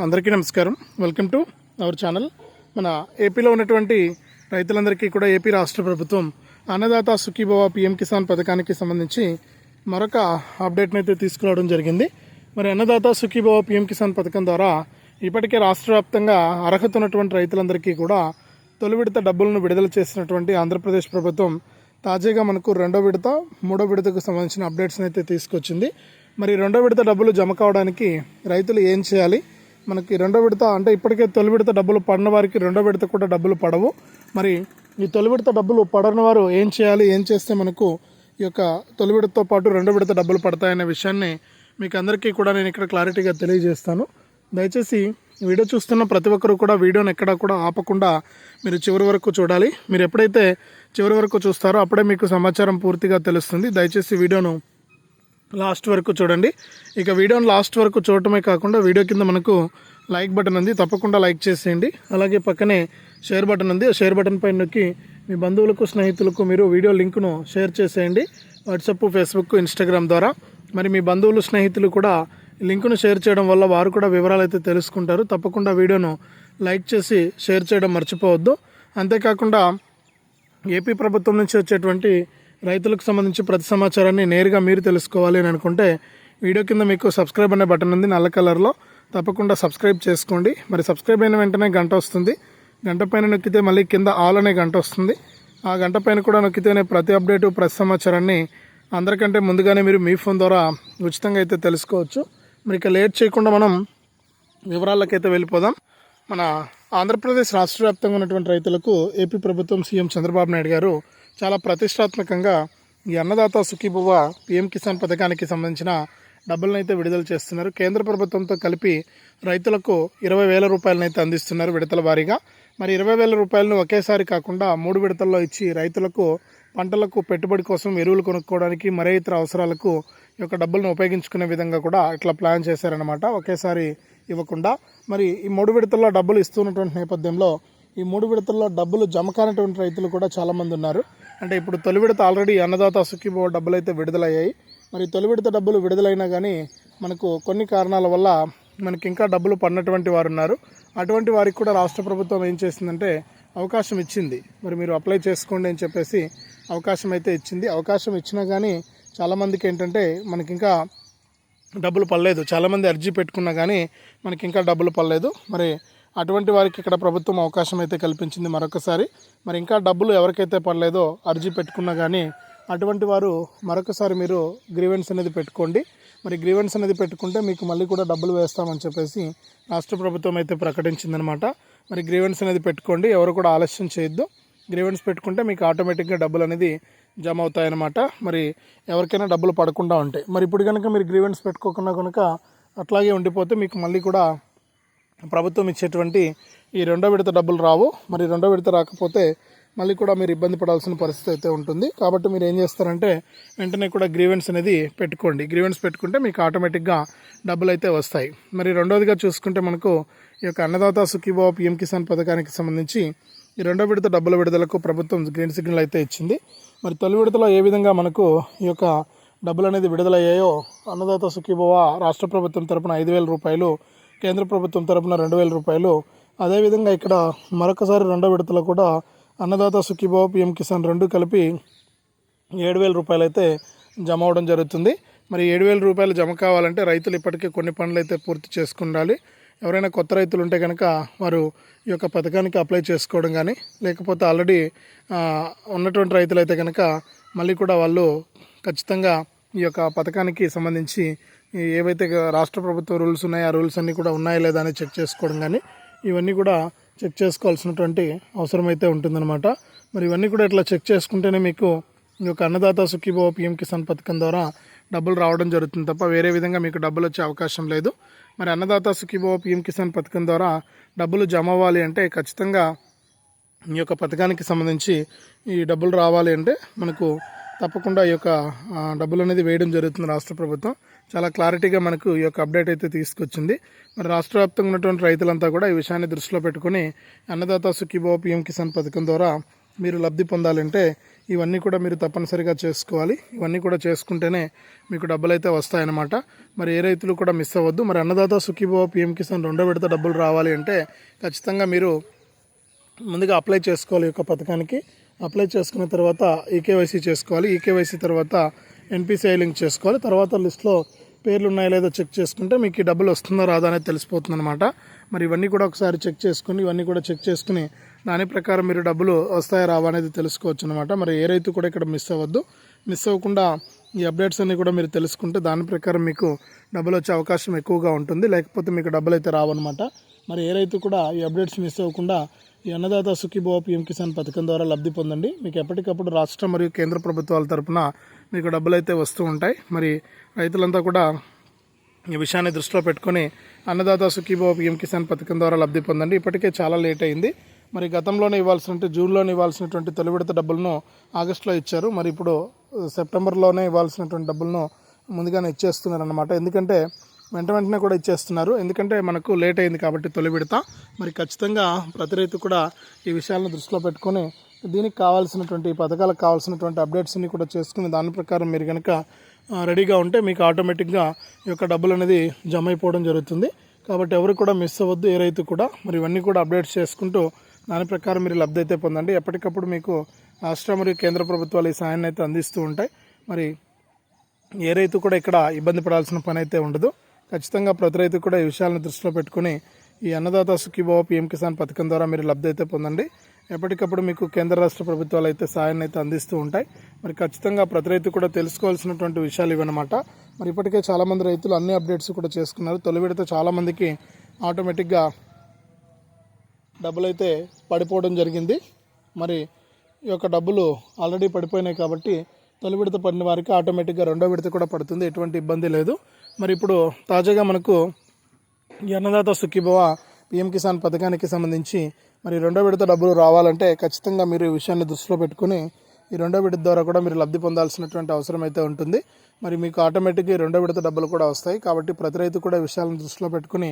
అందరికీ నమస్కారం. Welcome to our channel మన ఏపీలో ఉన్నటువంటి రైతులందరికీ కూడా ఏపీ రాష్ట్ర ప్రభుత్వం అన్నదాత సుఖీభవ పిఎం కిసాన్ పథకానికి సంబంధించి మరొక అప్డేట్ని అయితే తీసుకురావడం జరిగింది. మరి అన్నదాత సుఖీభవ పిఎం కిసాన్ పథకం ద్వారా ఇప్పటికే రాష్ట్ర వ్యాప్తంగా అర్హత ఉన్నటువంటి రైతులందరికీ కూడా తొలి విడత డబ్బులను విడుదల చేసినటువంటి ఆంధ్రప్రదేశ్ ప్రభుత్వం తాజాగా మనకు రెండో విడత మూడో విడతకు సంబంధించిన అప్డేట్స్ని అయితే తీసుకొచ్చింది. మరి రెండో విడత డబ్బులు జమ కావడానికి రైతులు ఏం చేయాలి? మనకి రెండో విడత అంటే ఇప్పటికే తొలి విడత డబ్బులు పడిన వారికి రెండో విడత కూడా డబ్బులు పడవు. మరి ఈ తొలి విడత డబ్బులు పడని వారు ఏం చేయాలి? ఏం చేస్తే మనకు ఈ యొక్క తొలి విడతతో పాటు రెండో విడత డబ్బులు పడతాయనే విషయాన్ని మీకు అందరికీ కూడా నేను ఇక్కడ క్లారిటీగా తెలియజేస్తాను. దయచేసి వీడియో చూస్తున్న ప్రతి ఒక్కరు కూడా వీడియోని ఎక్కడా కూడా ఆపకుండా మీరు చివరి వరకు చూడాలి. మీరు ఎప్పుడైతే చివరి వరకు చూస్తారో అప్పుడే మీకు సమాచారం పూర్తిగా తెలుస్తుంది. దయచేసి వీడియోను లాస్ట్ వరకు చూడండి. ఇక వీడియోని లాస్ట్ వరకు చూడటమే కాకుండా వీడియో కింద మనకు లైక్ బటన్ ఉంది. తప్పకుండా లైక్ చేసేయండి. అలాగే పక్కనే షేర్ బటన్ ఉంది. షేర్ బటన్ పైన నొక్కి మీ బంధువులకు స్నేహితులకు మీరు వీడియో లింక్ను షేర్ చేసేయండి. వాట్సాప్ ఫేస్బుక్ ఇన్స్టాగ్రామ్ ద్వారా. మరి మీ బంధువులు స్నేహితులు కూడా లింకును షేర్ చేయడం వల్ల వారు కూడా వివరాలు అయితే తెలుసుకుంటారు. తప్పకుండా వీడియోను లైక్ చేసి షేర్ చేయడం మర్చిపోవద్దు. అంతేకాకుండా ఏపీ ప్రభుత్వం నుంచి వచ్చేటువంటి రైతులకు సంబంధించి ప్రతి సమాచారాన్ని నేరుగా మీరు తెలుసుకోవాలి అని అనుకుంటే వీడియో కింద మీకు సబ్స్క్రైబ్ అనే బటన్ ఉంది నల్ల కలర్లో. తప్పకుండా సబ్స్క్రైబ్ చేసుకోండి. మరి సబ్స్క్రైబ్ అయిన వెంటనే గంట వస్తుంది. గంట పైన నొక్కితే మళ్ళీ కింద ఆల్ అనే గంట వస్తుంది. ఆ గంట పైన కూడా నొక్కితేనే ప్రతి అప్డేటు ప్రతి సమాచారాన్ని అందరికంటే ముందుగానే మీరు మీ ఫోన్ ద్వారా ఉచితంగా అయితే తెలుసుకోవచ్చు. మరి ఇక లేట్ చేయకుండా మనం వివరాలకైతే వెళ్ళిపోదాం. మన ఆంధ్రప్రదేశ్ రాష్ట్ర వ్యాప్తంగా ఉన్నటువంటి రైతులకు ఏపీ ప్రభుత్వం సీఎం చంద్రబాబు నాయుడు గారు చాలా ప్రతిష్టాత్మకంగా ఈ అన్నదాత సుఖీభువ పిఎం కిసాన్ పథకానికి సంబంధించిన డబ్బులను అయితే విడుదల చేస్తున్నారు. కేంద్ర ప్రభుత్వంతో కలిపి రైతులకు ఇరవై వేల రూపాయలను అయితే అందిస్తున్నారు విడతల వారీగా. మరి ఇరవై వేల రూపాయలను ఒకేసారి కాకుండా మూడు విడతల్లో ఇచ్చి రైతులకు పంటలకు పెట్టుబడి కోసం ఎరువులు కొనుక్కోవడానికి మరే ఇతర అవసరాలకు ఈ యొక్క డబ్బులను ఉపయోగించుకునే విధంగా కూడా ఇట్లా ప్లాన్ చేశారనమాట ఒకేసారి ఇవ్వకుండా మరి ఈ మూడు విడతల్లో డబ్బులు ఇస్తున్నటువంటి నేపథ్యంలో ఈ మూడు విడతల్లో డబ్బులు జమ కానటువంటి రైతులు కూడా చాలామంది ఉన్నారు. అంటే ఇప్పుడు తొలి విడత ఆల్రెడీ అన్నదాత సుఖీభవ డబ్బులు అయితే విడుదలయ్యాయి. మరి తొలి విడత డబ్బులు విడుదలైనా కానీ మనకు కొన్ని కారణాల వల్ల మనకి ఇంకా డబ్బులు పడినటువంటి వారు ఉన్నారు. అటువంటి వారికి కూడా రాష్ట్ర ప్రభుత్వం ఏం చేసిందంటే అవకాశం ఇచ్చింది. మరి మీరు అప్లై చేసుకోండి అని చెప్పేసి అవకాశం అయితే ఇచ్చింది. అవకాశం ఇచ్చినా కానీ చాలామందికి ఏంటంటే మనకి ఇంకా డబ్బులు పడలేదు. చాలామంది అర్జీ పెట్టుకున్నా కానీ మనకి ఇంకా డబ్బులు పడలేదు. మరి అటువంటి వారికి ఇక్కడ ప్రభుత్వం అవకాశం అయితే కల్పించింది మరొకసారి. మరి ఇంకా డబ్బులు ఎవరికైతే పడలేదో అర్జీ పెట్టుకున్నా కానీ అటువంటి వారు మరొకసారి మీరు గ్రీవెన్స్ అనేది పెట్టుకోండి. మరి గ్రీవెన్స్ అనేది పెట్టుకుంటే మీకు మళ్ళీ కూడా డబ్బులు వేస్తామని చెప్పేసి రాష్ట్ర ప్రభుత్వం అయితే ప్రకటించిందనమాట. మరి గ్రీవెన్స్ అనేది పెట్టుకోండి ఎవరు కూడా ఆలస్యం చేయొద్దు. గ్రీవెన్స్ పెట్టుకుంటే మీకు ఆటోమేటిక్గా డబ్బులు అనేది జమ అవుతాయన్నమాట మరి ఎవరికైనా డబ్బులు పడకుండా ఉంటాయి. మరి ఇప్పుడు కనుక మీరు గ్రీవెన్స్ పెట్టుకోకుండా కనుక అట్లాగే ఉండిపోతే మీకు మళ్ళీ కూడా ప్రభుత్వం ఇచ్చేటువంటి ఈ రెండో విడత డబ్బులు రావు. మరి రెండో విడత రాకపోతే మళ్ళీ కూడా మీరు ఇబ్బంది పడాల్సిన పరిస్థితి అయితే ఉంటుంది. కాబట్టి మీరు ఏం చేస్తారంటే వెంటనే కూడా గ్రీవెన్స్ అనేది పెట్టుకోండి. గ్రీవెన్స్ పెట్టుకుంటే మీకు ఆటోమేటిక్గా డబ్బులు అయితే వస్తాయి. మరి రెండవదిగా చూసుకుంటే మనకు ఈ యొక్క అన్నదాత సుఖీభావ పిఎం కిసాన్ పథకానికి సంబంధించి ఈ రెండో విడత డబ్బుల విడుదలకు ప్రభుత్వం గ్రీన్ సిగ్నల్ అయితే ఇచ్చింది. మరి తొలి విడతలో ఏ విధంగా మనకు ఈ యొక్క డబ్బులు అనేది విడుదలయ్యాయో అన్నదాత సుఖీభవ రాష్ట్ర ప్రభుత్వం తరపున ఐదు వేల రూపాయలు కేంద్ర ప్రభుత్వం తరపున రెండు వేల రూపాయలు. అదేవిధంగా ఇక్కడ మరొకసారి రెండో విడతలో కూడా అన్నదాత సుఖీభావ పిఎం కిసాన్ రెండు కలిపి ఏడు వేల రూపాయలు అయితే జమ అవడం జరుగుతుంది. మరి ఏడు వేల రూపాయలు జమ కావాలంటే రైతులు ఇప్పటికే కొన్ని పనులు అయితే పూర్తి చేసుకుండాలి. ఎవరైనా కొత్త రైతులు ఉంటే కనుక వారు ఈ యొక్క పథకానికి అప్లై చేసుకోవడం కానీ లేకపోతే ఆల్రెడీ ఉన్నటువంటి రైతులు అయితే కనుక మళ్ళీ కూడా వాళ్ళు ఖచ్చితంగా ఈ యొక్క పథకానికి సంబంధించి ఏవైతే రాష్ట్ర ప్రభుత్వ రూల్స్ ఉన్నాయో ఆ రూల్స్ అన్నీ కూడా ఉన్నాయా లేదా అని చెక్ చేసుకోవడం కానీ ఇవన్నీ కూడా చెక్ చేసుకోవాల్సినటువంటి అవసరం అయితే ఉంటుందన్నమాట. మరి ఇవన్నీ కూడా ఇట్లా చెక్ చేసుకుంటేనే మీకు ఈ యొక్క అన్నదాత సుఖీభవ పిఎం కిసాన్ పథకం ద్వారా డబ్బులు రావడం జరుగుతుంది తప్ప వేరే విధంగా మీకు డబ్బులు వచ్చే అవకాశం లేదు. మరి అన్నదాత సుఖీభవ పిఎం కిసాన్ పథకం ద్వారా డబ్బులు జమ అవ్వాలి అంటే ఖచ్చితంగా ఈ యొక్క పథకానికి సంబంధించి ఈ డబ్బులు రావాలి అంటే మనకు తప్పకుండా ఈ యొక్క డబ్బులు అనేది వేయడం జరుగుతుంది రాష్ట్ర ప్రభుత్వం. చాలా క్లారిటీగా మనకు ఈ యొక్క అప్డేట్ అయితే తీసుకొచ్చింది. మరి రాష్ట్ర వ్యాప్తంగా ఉన్నటువంటి రైతులంతా కూడా ఈ విషయాన్ని దృష్టిలో పెట్టుకుని అన్నదాత సుఖీభావ పిఎం కిసాన్ పథకం ద్వారా మీరు లబ్ధి పొందాలంటే ఇవన్నీ కూడా మీరు తప్పనిసరిగా చేసుకోవాలి. ఇవన్నీ కూడా చేసుకుంటేనే మీకు డబ్బులు అయితే వస్తాయన్నమాట. మరి ఏ రైతులు కూడా మిస్ అవ్వద్దు. మరి అన్నదాత సుఖీభావ పిఎం కిసాన్ రెండో విడత డబ్బులు రావాలి అంటే ఖచ్చితంగా మీరు ముందుగా అప్లై చేసుకోవాలి ఈ యొక్క పథకానికి. అప్లై చేసుకున్న తర్వాత ఈకేవైసీ చేసుకోవాలి. ఈకేవైసీ తర్వాత ఎన్పిసిఐ లింక్ చేసుకోవాలి. తర్వాత లిస్ట్లో పేర్లు ఉన్నాయో లేదో చెక్ చేసుకుంటే మీకు ఈ డబ్బులు వస్తుందో రాదా అనేది తెలిసిపోతుంది అనమాట మరి ఇవన్నీ కూడా ఒకసారి చెక్ చేసుకుని ఇవన్నీ కూడా చెక్ చేసుకుని దాని ప్రకారం మీరు డబ్బులు వస్తాయా రావా అనేది తెలుసుకోవచ్చు అనమాట మరి ఏ రైతు కూడా ఇక్కడ మిస్ అవ్వద్దు. మిస్ అవ్వకుండా ఈ అప్డేట్స్ అన్నీ కూడా మీరు తెలుసుకుంటే దాని ప్రకారం మీకు డబ్బులు వచ్చే అవకాశం ఎక్కువగా ఉంటుంది. లేకపోతే మీకు డబ్బులు అయితే రావన్నమాట. మరి ఏ రైతు కూడా ఈ అప్డేట్స్ మిస్ అవ్వకుండా ఈ అన్నదాత సుఖీభావ పిఎం కిసాన్ పథకం ద్వారా లబ్ధి పొందండి. మీకు ఎప్పటికప్పుడు రాష్ట్ర మరియు కేంద్ర ప్రభుత్వాల తరపున మీకు డబ్బులు అయితే వస్తూ ఉంటాయి. మరి రైతులంతా కూడా ఈ విషయాన్ని దృష్టిలో పెట్టుకొని అన్నదాత సుఖీభావ పిఎం కిసాన్ పథకం ద్వారా లబ్ధి పొందండి. ఇప్పటికే చాలా లేట్ అయింది. మరి గతంలోనే ఇవ్వాల్సిన జూన్లోనే ఇవ్వాల్సినటువంటి తొలి విడత డబ్బులను ఆగస్టులో ఇచ్చారు. మరి ఇప్పుడు సెప్టెంబర్లోనే ఇవ్వాల్సినటువంటి డబ్బులను ముందుగానే ఇచ్చేస్తున్నారనమాట ఎందుకంటే వెంట వెంటనే కూడా ఇచ్చేస్తున్నారు. ఎందుకంటే మనకు లేట్ అయింది కాబట్టి తొలి విడత. మరి ఖచ్చితంగా ప్రతి రైతు కూడా ఈ విషయాలను దృష్టిలో పెట్టుకొని దీనికి కావాల్సినటువంటి ఈ పథకాలకు కావాల్సినటువంటి అప్డేట్స్ని కూడా చేసుకుని దాని ప్రకారం మీరు కనుక రెడీగా ఉంటే మీకు ఆటోమేటిక్గా ఈ యొక్క డబ్బులు అనేది జమ అయిపోవడం జరుగుతుంది. కాబట్టి ఎవరు కూడా మిస్ అవ్వద్దు ఏ రైతు కూడా. మరి ఇవన్నీ కూడా అప్డేట్స్ చేసుకుంటూ దాని ప్రకారం మీరు లబ్ధి అయితే పొందండి. ఎప్పటికప్పుడు మీకు రాష్ట్ర మరియు కేంద్ర ప్రభుత్వాలు ఈ సాయాన్ని అయితే అందిస్తూ ఉంటాయి. మరి ఏ రైతు కూడా ఇక్కడ ఇబ్బంది పడాల్సిన పని అయితే ఉండదు. ఖచ్చితంగా ప్రతి రైతు కూడా ఈ విషయాలను దృష్టిలో పెట్టుకుని ఈ అన్నదాత సుఖీభావ పీఎం కిసాన్ పథకం ద్వారా మీరు లబ్ధి అయితే పొందండి. ఎప్పటికప్పుడు మీకు కేంద్ర రాష్ట్ర ప్రభుత్వాలు అయితే సాయాన్ని అయితే అందిస్తూ ఉంటాయి. మరి ఖచ్చితంగా ప్రతి రైతు కూడా తెలుసుకోవాల్సినటువంటి విషయాలు ఇవన్నమాట. మరి ఇప్పటికే చాలామంది రైతులు అన్ని అప్డేట్స్ కూడా చేసుకున్నారు. తొలి విడత చాలామందికి ఆటోమేటిక్గా డబ్బులు అయితే పడిపోవడం జరిగింది. మరి ఈ యొక్క డబ్బులు ఆల్రెడీ పడిపోయినాయి కాబట్టి తొలి విడత పడిన వారికి ఆటోమేటిక్గా రెండో విడత కూడా పడుతుంది. ఎటువంటి ఇబ్బంది లేదు. మరి ఇప్పుడు తాజాగా మనకు ఈ అన్నదాత సుఖీభవ పిఎం కిసాన్ పథకానికి సంబంధించి మరి రెండో విడత డబ్బులు రావాలంటే ఖచ్చితంగా మీరు ఈ విషయాన్ని దృష్టిలో పెట్టుకుని ఈ రెండో విడత ద్వారా కూడా మీరు లబ్ధి పొందాల్సినటువంటి అవసరం అయితే ఉంటుంది. మరి మీకు ఆటోమేటిక్గా రెండో విడత డబ్బులు కూడా వస్తాయి. కాబట్టి ప్రతి రైతు కూడా విషయాలను దృష్టిలో పెట్టుకుని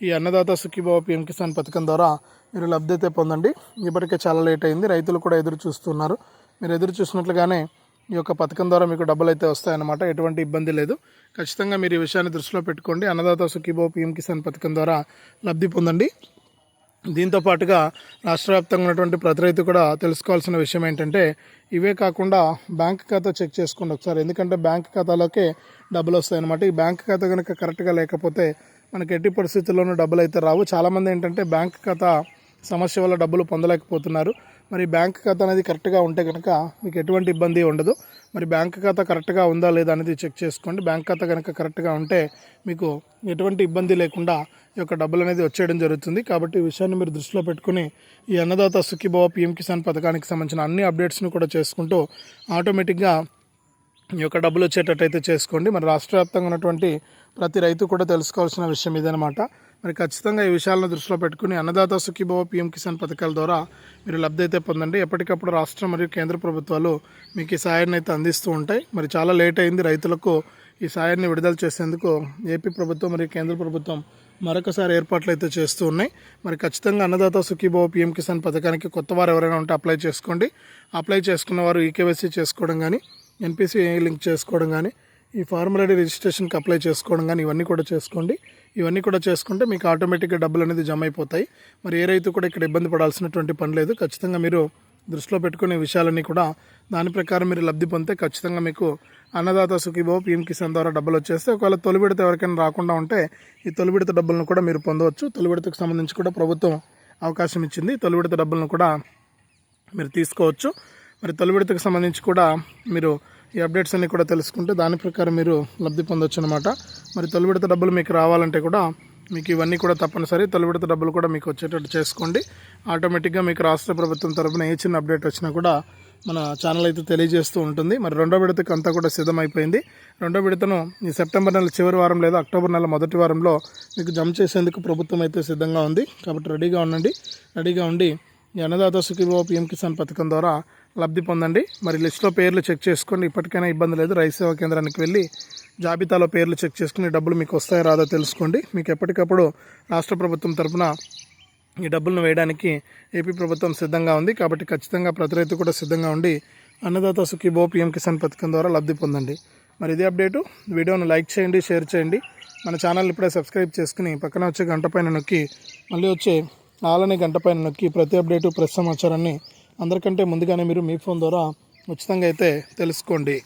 ఈ అన్నదాత సుఖీభావ పిఎం కిసాన్ పథకం ద్వారా మీరు లబ్ధి అయితే పొందండి. ఇప్పటికే చాలా లేట్ అయింది. రైతులు కూడా ఎదురు చూస్తున్నారు. మీరు ఎదురు చూసినట్లుగానే ఈ యొక్క పథకం ద్వారా మీకు డబ్బులు అయితే వస్తాయన్నమాట. ఎటువంటి ఇబ్బంది లేదు. ఖచ్చితంగా మీరు ఈ విషయాన్ని దృష్టిలో పెట్టుకోండి. అన్నదాత సుఖీబో పిఎం కిసాన్ పథకం ద్వారా లబ్ధి పొందండి. దీంతో పాటుగా రాష్ట్ర వ్యాప్తంగా ఉన్నటువంటి ప్రతి రైతు కూడా తెలుసుకోవాల్సిన విషయం ఏంటంటే ఇవే కాకుండా బ్యాంక్ ఖాతా చెక్ చేసుకోండి ఒకసారి. ఎందుకంటే బ్యాంక్ ఖాతాలోకే డబ్బులు వస్తాయన్నమాట. ఈ బ్యాంక్ ఖాతా కనుక కరెక్ట్గా లేకపోతే మనకి ఎట్టి పరిస్థితుల్లోనూ డబ్బులు అయితే రావు. చాలామంది ఏంటంటే బ్యాంక్ ఖాతా సమస్య వల్ల డబ్బులు పొందలేకపోతున్నారు. మరి బ్యాంక్ ఖాతా అనేది కరెక్ట్గా ఉంటే కనుక మీకు ఎటువంటి ఇబ్బంది ఉండదు. మరి బ్యాంక్ ఖాతా కరెక్ట్గా ఉందా లేదా అనేది చెక్ చేసుకోండి. బ్యాంక్ ఖాతా కనుక కరెక్ట్గా ఉంటే మీకు ఎటువంటి ఇబ్బంది లేకుండా ఈ యొక్క డబ్బులు అనేది వచ్చేయడం జరుగుతుంది. కాబట్టి ఈ విషయాన్ని మీరు దృష్టిలో పెట్టుకుని ఈ అన్నదాత సుఖీభావ పిఎం కిసాన్ పథకానికి సంబంధించిన అన్ని అప్డేట్స్ని కూడా చేసుకుంటూ ఆటోమేటిక్గా ఈ యొక్క డబ్బులు వచ్చేటట్టయితే చేసుకోండి. మరి రాష్ట్ర వ్యాప్తంగా ఉన్నటువంటి ప్రతి రైతు కూడా తెలుసుకోవాల్సిన విషయం ఇదనమాట మరి ఖచ్చితంగా ఈ విషయాలను దృష్టిలో పెట్టుకుని అన్నదాత సుఖీభవ పీఎం కిసాన్ పథకాల ద్వారా మీరు లబ్ధి అయితే పొందండి. ఎప్పటికప్పుడు రాష్ట్ర మరియు కేంద్ర ప్రభుత్వాలు మీకు ఈ సాయాన్ని అయితే అందిస్తూ ఉంటాయి. మరి చాలా లేట్ అయింది రైతులకు ఈ సాయాన్ని విడుదల చేసేందుకు. ఏపీ ప్రభుత్వం మరియు కేంద్ర ప్రభుత్వం మరొకసారి ఏర్పాట్లు అయితే చేస్తూ ఉన్నాయి. మరి ఖచ్చితంగా అన్నదాత సుఖీభవ పీఎం కిసాన్ పథకానికి కొత్త వారు ఎవరైనా ఉంటే అప్లై చేసుకోండి. అప్లై చేసుకున్న వారు ఈకేవైసీ చేసుకోవడం కానీ ఎన్పిసి లింక్ చేసుకోవడం కానీ ఈ ఫార్మ్ ఐడి రిజిస్ట్రేషన్కి అప్లై చేసుకోవడం కానీ ఇవన్నీ కూడా చేసుకోండి. ఇవన్నీ కూడా చేసుకుంటే మీకు ఆటోమేటిక్గా డబ్బులు అనేది జమ అయిపోతాయి. మరి ఏ రైతు కూడా ఇక్కడ ఇబ్బంది పడాల్సినటువంటి పని లేదు. ఖచ్చితంగా మీరు దృష్టిలో పెట్టుకునే విషయాలన్నీ కూడా దాని ప్రకారం మీరు లబ్ధి పొందితే ఖచ్చితంగా మీకు అన్నదాత సుఖీభావ పిఎం కిసాన్ ద్వారా డబ్బులు వచ్చేస్తే ఒకవేళ తొలి విడత ఎవరికైనా రాకుండా ఉంటే ఈ తొలి విడత డబ్బులను కూడా మీరు పొందవచ్చు. తొలి విడతకు సంబంధించి కూడా ప్రభుత్వం అవకాశం ఇచ్చింది. తొలి విడత డబ్బులను కూడా మీరు తీసుకోవచ్చు. మరి తొలి విడతకు సంబంధించి కూడా మీరు ఈ అప్డేట్స్ అన్నీ కూడా తెలుసుకుంటే దాని ప్రకారం మీరు లబ్ధి పొందొచ్చు అనమాట మరి తొలి విడత డబ్బులు మీకు రావాలంటే కూడా మీకు ఇవన్నీ కూడా తప్పనిసరి. తొలి విడత డబ్బులు కూడా మీకు వచ్చేటట్టు చేసుకోండి. ఆటోమేటిక్గా మీకు రాష్ట్ర ప్రభుత్వం తరపున ఏ చిన్న అప్డేట్ వచ్చినా కూడా మన ఛానల్ అయితే తెలియజేస్తూ ఉంటుంది. మరి రెండో విడతకు అంతా కూడా సిద్ధమైపోయింది. రెండో విడతను ఈ సెప్టెంబర్ నెల చివరి వారం లేదా అక్టోబర్ నెల మొదటి వారంలో మీకు జమ చేసేందుకు ప్రభుత్వం అయితే సిద్ధంగా ఉంది. కాబట్టి రెడీగా ఉండండి. రెడీగా ఉండి ఈ అన్నదాత సుఖీభావ పిఎం కిసాన్ పథకం ద్వారా లబ్ధి పొందండి. మరి లిస్ట్లో పేర్లు చెక్ చేసుకోండి. ఇప్పటికైనా ఇబ్బంది లేదు. రైతు సేవా కేంద్రానికి వెళ్ళి జాబితాలో పేర్లు చెక్ చేసుకుని డబ్బులు మీకు వస్తాయో రాదో తెలుసుకోండి. మీకు ఎప్పటికప్పుడు రాష్ట్ర ప్రభుత్వం తరపున ఈ డబ్బులను వేయడానికి ఏపీ ప్రభుత్వం సిద్ధంగా ఉంది. కాబట్టి ఖచ్చితంగా ప్రతి రైతు కూడా సిద్ధంగా ఉండి అన్నదాత సుఖీబో పిఎం కిసాన్ పథకం ద్వారా లబ్ధి పొందండి. మరి ఇదే అప్డేటు. వీడియోను లైక్ చేయండి షేర్ చేయండి. మన ఛానల్ ఇప్పుడే సబ్స్క్రైబ్ చేసుకుని పక్కన వచ్చే గంట పైన నొక్కి మళ్ళీ వచ్చే ఆలని గంట పైన నొక్కి ప్రతి అప్డేటు ప్రతి సమాచారాన్ని అందరికంటే ముందుగానే మీరు మీ ఫోన్ ద్వారా ఉచితంగా అయితే తెలుసుకోండి.